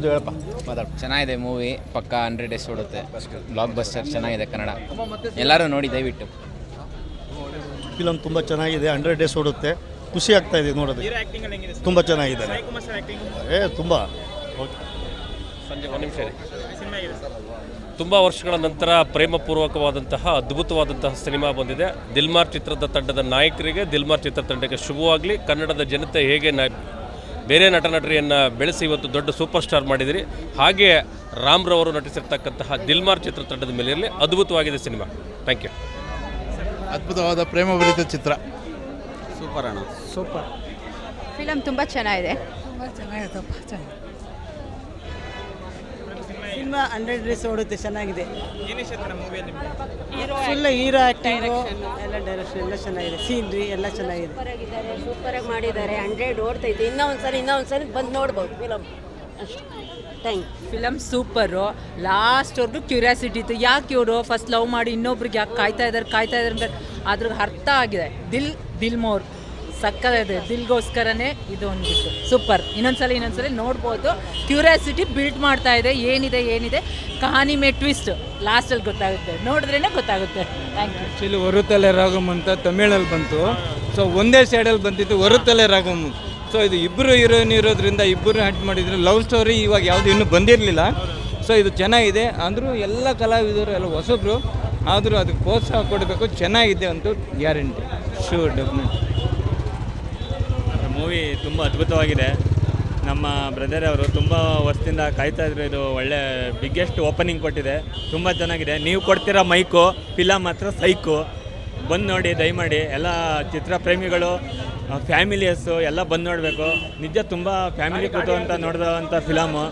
ಒಂದು ಹೇಳಪ್ಪ ಮಾತಾಡು. ಚೆನ್ನಾಗಿದೆ ಮೂವಿ ಪಕ್ಕ ಹಂಡ್ರೆಡ್ ಡೇಸ್ ಓಡುತ್ತೆ. ಬ್ಲಾಕ್ ಬಸ್ಟರ್ ಚೆನ್ನಾಗಿದೆ ಕನ್ನಡ. ಎಲ್ಲರೂ ನೋಡಿ ದಯವಿಟ್ಟು. ಫಿಲಮ್ ತುಂಬ ಚೆನ್ನಾಗಿದೆ ಹಂಡ್ರೆಡ್ ಡೇಸ್ ಓಡುತ್ತೆ. ಖುಷಿ ಆಗ್ತಾ ಇದೆ ನೋಡೋದಕ್ಕೆ. ತುಂಬ ಚೆನ್ನಾಗಿದೆ. ಏ ತುಂಬ. ಸಂಜೆ ಒಂದು ನಿಮಿಷ. ತುಂಬ ವರ್ಷಗಳ ನಂತರ ಪ್ರೇಮಪೂರ್ವಕವಾದಂತಹ ಅದ್ಭುತವಾದಂತಹ ಸಿನಿಮಾ ಬಂದಿದೆ. ದಿಲ್ಮಾರ್ ಚಿತ್ರದ ತಂಡದ ನಾಯಕರಿಗೆ ದಿಲ್ಮಾರ್ ಚಿತ್ರ ತಂಡಕ್ಕೆ ಶುಭವಾಗಲಿ. ಕನ್ನಡದ ಜನತೆ ಹೇಗೆ ಬೇರೆ ನಟ ನಟರಿಯನ್ನು ಬೆಳೆಸಿ ಇವತ್ತು ದೊಡ್ಡ ಸೂಪರ್ ಸ್ಟಾರ್ ಮಾಡಿದಿರಿ. ಹಾಗೆ ರಾಮ್ರವರು ನಟಿಸಿರ್ತಕ್ಕಂತಹ ದಿಲ್ಮಾರ್ ಚಿತ್ರ ತಂಡದ ಮೇಲೆ ಇರಲಿ ಅದ್ಭುತವಾಗಿದೆ ಸಿನಿಮಾ. ಥ್ಯಾಂಕ್ ಯು ಅದ್ಭುತವಾದ ಪ್ರೇಮಭರಿತ ಚಿತ್ರ. ಸೂಪರ್ ಅಣ್ಣ. ಸೂಪರ್. ಫಿಲಮ್ ತುಂಬ ಚೆನ್ನಾಗಿದೆ. ಸಿನಿಮಾ ಹಂಡ್ರೆಡ್ ಡೇಸ್ ಓಡುತ್ತೆ ಚೆನ್ನಾಗಿದೆ. ಫುಲ್ ಹೀರೋ ಆ್ಯಕ್ಟಿಂಗು ಎಲ್ಲ ಡೈರೆಕ್ಷನ್ ಎಲ್ಲ ಚೆನ್ನಾಗಿದೆ. ಸೀನ್ರಿ ಎಲ್ಲ ಚೆನ್ನಾಗಿದೆ. ಸೂಪರ್ ಆಗಿದ್ದಾರೆ ಸೂಪರ್ ಆಗಿ ಮಾಡಿದ್ದಾರೆ. ಹಂಡ್ರೆಡ್ ಓಡ್ತೈತೆ. ಇನ್ನೂ ಒಂದ್ಸರಿ ಇನ್ನೂ ಒಂದ್ಸರಿ ಬಂದು ನೋಡ್ಬೋದು ಫಿಲಮ್ ಅಷ್ಟು. ಥ್ಯಾಂಕ್ ಯು ಫಿಲಮ್ ಸೂಪರು ಲಾಸ್ಟ್ವರೆಗೂ ಕ್ಯೂರಿಯಾಸಿಟಿ ಇತ್ತು. ಯಾಕೆ ಇವರು ಫಸ್ಟ್ ಲವ್ ಮಾಡಿ ಇನ್ನೊಬ್ರಿಗೆ ಯಾಕೆ ಕಾಯ್ತಾ ಇದ್ದಾರೆ ಕಾಯ್ತಾ ಇದ್ದಾರೆ ಅಂತ. ಅದ್ರಿಗೆ ಅರ್ಥ ಆಗಿದೆ. ದಿಲ್ ದಿಲ್ ಮೋರ್ ಸಕ್ಕದಿದೆ. ದಿಲ್ಗೋಸ್ಕರನೇ ಇದು ಒಂದಿತ್ತು. ಸೂಪರ್. ಇನ್ನೊಂದ್ಸಲ ಇನ್ನೊಂದ್ಸಲ ನೋಡ್ಬೋದು. ಕ್ಯೂರಿಯಾಸಿಟಿ ಬಿಲ್ಡ್ ಮಾಡ್ತಾ ಇದೆ. ಏನಿದೆ ಏನಿದೆ? ಕಹಾನಿ ಮೇ ಟ್ವಿಸ್ಟ್. ಲಾಸ್ಟಲ್ಲಿ ಗೊತ್ತಾಗುತ್ತೆ. ನೋಡಿದ್ರೇ ಗೊತ್ತಾಗುತ್ತೆ. ಥ್ಯಾಂಕ್ ಯು ಆ್ಯಕ್ಚುಲಿ ಹೊರತಲೆ ರಾಗಮ್ ಅಂತ ತಮಿಳಲ್ಲಿ ಬಂತು. ಸೊ ಒಂದೇ ಸೈಡಲ್ಲಿ ಬಂದಿತ್ತು ಹೊರತಲೆ ರಾಗಮ್ ಸೊ ಇದು ಇಬ್ಬರು ಹೀರೋಯಿನ್ ಇರೋದ್ರಿಂದ ಇಬ್ಬರು ಹ್ಯಾಂಡ್ ಮಾಡಿದ್ರು ಲವ್ ಸ್ಟೋರಿ ಇವಾಗ ಯಾವುದು ಇನ್ನೂ ಬಂದಿರಲಿಲ್ಲ. ಸೊ ಇದು ಚೆನ್ನಾಗಿದೆ. ಅಂದರೂ ಎಲ್ಲ ಕಲಾವಿದರು, ಎಲ್ಲ ಹೊಸಬ್ರು, ಆದರೂ ಅದಕ್ಕೆ ಪ್ರೋತ್ಸಾಹ ಕೊಡಬೇಕು. ಚೆನ್ನಾಗಿದೆ ಅಂತೂ ಗ್ಯಾರಂಟಿ. ಶೂರ್ ಡೆಫಿನೆಟ್ ಮೂವಿ ತುಂಬ ಅದ್ಭುತವಾಗಿದೆ. ನಮ್ಮ ಬ್ರದರ್ ಅವರು ತುಂಬ ವರ್ಷದಿಂದ ಕಾಯ್ತಾ ಇದ್ರು, ಇದು ಒಳ್ಳೆ ಬಿಗ್ಗೆಸ್ಟ್ ಓಪನಿಂಗ್ ಕೊಟ್ಟಿದೆ. ತುಂಬ ಚೆನ್ನಾಗಿದೆ. ನೀವು ಕೊಡ್ತಿರೋ ಮೈಕು ಫಿಲಮ್ ಮಾತ್ರ ಸೈಕು. ಬಂದು ನೋಡಿ, ದಯಮಾಡಿ, ಎಲ್ಲ ಚಿತ್ರ ಪ್ರೇಮಿಗಳು ಫ್ಯಾಮಿಲಿಯಸ್ಸು ಎಲ್ಲ ಬಂದು ನೋಡಬೇಕು. ನಿಜ ತುಂಬ ಫ್ಯಾಮಿಲಿ ಕೂತುವಂಥ ನೋಡಿದಂಥ ಫಿಲಮು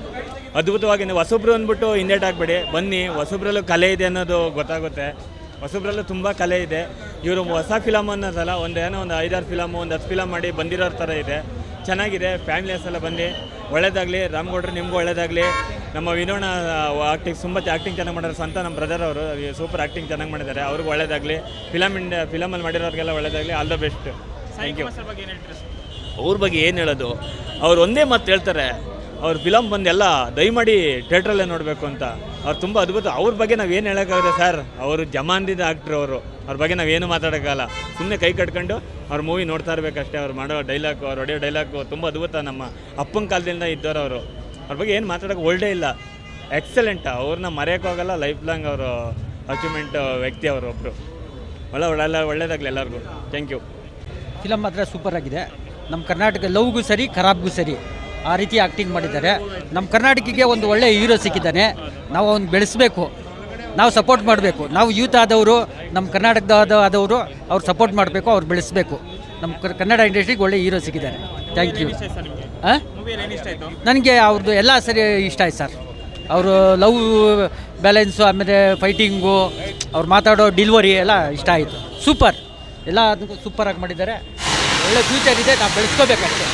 ಅದ್ಭುತವಾಗಿದೆ ಹೊಸಬ್ರು ಅಂದ್ಬಿಟ್ಟು ಹಿಂದೇಟ್ ಆಗಬೇಡಿ. ಬನ್ನಿ, ಹೊಸಬ್ರಲ್ಲೂ ಕಲೆ ಇದೆ ಅನ್ನೋದು ಗೊತ್ತಾಗುತ್ತೆ. ಹೊಸಬ್ರಲ್ಲೂ ತುಂಬ ಕಲೆ ಇದೆ. ಇವರು ಹೊಸ ಫಿಲಮ್ ಅನ್ನೋದಲ್ಲ ಒಂದು ಏನೋ ಒಂದು ಐದಾರು ಫಿಲಮ್ ಒಂದು ಹತ್ತು ಫಿಲಮ್ ಮಾಡಿ ಬಂದಿರೋ ಥರ ಇದೆ. ಚೆನ್ನಾಗಿದೆ ಫ್ಯಾಮಿಲಿಯಸ್ ಎಲ್ಲ ಬಂದು ಒಳ್ಳೇದಾಗಲಿ ರಾಮ್ಗೌಡ್ರು ನಿಮಗೂ ಒಳ್ಳೇದಾಗಲಿ. ನಮ್ಮ ವಿನೋಣ ಆ್ಯಕ್ಟಿಂಗ್ ತುಂಬ ಆ್ಯಕ್ಟಿಂಗ್ ಚೆನ್ನಾಗಿ ಮಾಡಿದ್ರು ಸ್ವಂತ ನಮ್ಮ ಬ್ರದರ್ ಅವರು ಸೂಪರ್ ಆ್ಯಕ್ಟಿಂಗ್ ಚೆನ್ನಾಗಿ ಮಾಡಿದ್ದಾರೆ ಅವ್ರಿಗೂ ಒಳ್ಳೇದಾಗಲಿ. ಫಿಲಮ್ ಇಂಡ ಫಿಲಮಲ್ಲಿ ಮಾಡಿರೋರಿಗೆಲ್ಲ ಒಳ್ಳೇದಾಗಲಿ. All the best thank you ಅವ್ರ ಬಗ್ಗೆ ಏನು ಹೇಳೋದು? ಅವ್ರು ಒಂದೇ ಮಾತು ಹೇಳ್ತಾರೆ. ಅವ್ರ ಫಿಲಮ್ ಬಂದೆಲ್ಲ, ದಯಮಾಡಿ ಥಿಯೇಟ್ರಲ್ಲೇ ನೋಡಬೇಕು ಅಂತ. ಅವ್ರು ತುಂಬ ಅದ್ಭುತ. ಅವ್ರ ಬಗ್ಗೆ ನಾವು ಏನು ಹೇಳೋಕ್ಕಾಗುತ್ತೆ ಸರ್ ಅವರು ಜಮಾನ್ದಿದ ಆಕ್ಟ್ರ್ ಅವರು. ಅವ್ರ ಬಗ್ಗೆ ನಾವೇನು ಮಾತಾಡೋಕ್ಕಾಗಲ್ಲ. ಸುಮ್ಮನೆ ಕೈ ಕಟ್ಕೊಂಡು ಅವ್ರ ಮೂವಿ ನೋಡ್ತಾ ಇರಬೇಕಷ್ಟೇ. ಅವ್ರು ಮಾಡೋ ಡೈಲಾಗು ಅವ್ರು ಹೊಡೆಯೋ ಡೈಲಾಗು ತುಂಬ ಅದ್ಭುತ ನಮ್ಮ ಅಪ್ಪನ ಕಾಲದಿಂದ ಇದ್ದವರು ಅವರು. ಅವ್ರ ಬಗ್ಗೆ ಏನು ಮಾತಾಡೋಕೆ ಒಳ್ಳೆ ಇಲ್ಲ. ಎಕ್ಸಲೆಂಟ್ ಅವ್ರನ್ನ ಮರೆಯೋಕ್ಕಾಗಲ್ಲ ಲೈಫ್ ಲಾಂಗ್ ಅವರು ಅಚೀವ್ಮೆಂಟ್ ವ್ಯಕ್ತಿ ಅವರು ಒಬ್ಬರು ಒಳ್ಳೆ ಒಳ್ಳೆ ಒಳ್ಳೇದಾಗಲಿ ಎಲ್ಲರಿಗೂ. ಥ್ಯಾಂಕ್ ಯು ಫಿಲಮ್ ಮಾತ್ರ ಸೂಪರ್ ಆಗಿದೆ. ನಮ್ಮ ಕರ್ನಾಟಕ ಲವ್ಗೂ ಸರಿ, ಖರಾಬ್ಗೂ ಸರಿ. ಆ ರೀತಿ ಆ್ಯಕ್ಟಿಂಗ್ ಮಾಡಿದ್ದಾರೆ. ನಮ್ಮ ಕರ್ನಾಟಕಕ್ಕೆ ಒಂದು ಒಳ್ಳೆಯ ಹೀರೋ ಸಿಕ್ಕಿದ್ದಾನೆ. ನಾವು ಅವ್ನು ಬೆಳೆಸಬೇಕು. ನಾವು ಸಪೋರ್ಟ್ ಮಾಡಬೇಕು. ನಾವು ಯೂತ್ ಆದವರು, ನಮ್ಮ ಕರ್ನಾಟಕದ ಆದವರು ಅವ್ರು ಸಪೋರ್ಟ್ ಮಾಡಬೇಕು, ಅವ್ರು ಬೆಳೆಸಬೇಕು. ನಮ್ಮ ಕನ್ನಡ ಇಂಡಸ್ಟ್ರಿಗೆ ಒಳ್ಳೆ ಹೀರೋ ಸಿಕ್ಕಿದ್ದಾರೆ. ಥ್ಯಾಂಕ್ ಯು ನನಗೆ ಅವ್ರದ್ದು ಎಲ್ಲ ಸರಿ ಇಷ್ಟ ಆಯ್ತು ಸರ್. ಅವರು ಲವ್ ಬ್ಯಾಲೆನ್ಸು, ಆಮೇಲೆ ಫೈಟಿಂಗು, ಅವ್ರು ಮಾತಾಡೋ ಡಿಲ್ವರಿ ಎಲ್ಲ ಇಷ್ಟ ಆಯಿತು. ಸೂಪರ್. ಎಲ್ಲ ಅದಕ್ಕೂ ಸೂಪರಾಗಿ ಮಾಡಿದ್ದಾರೆ. ಒಳ್ಳೆ ಫ್ಯೂಚರ್ ಇದೆ ನಾವು ಬೆಳೆಸ್ಕೋಬೇಕಷ್ಟೇ.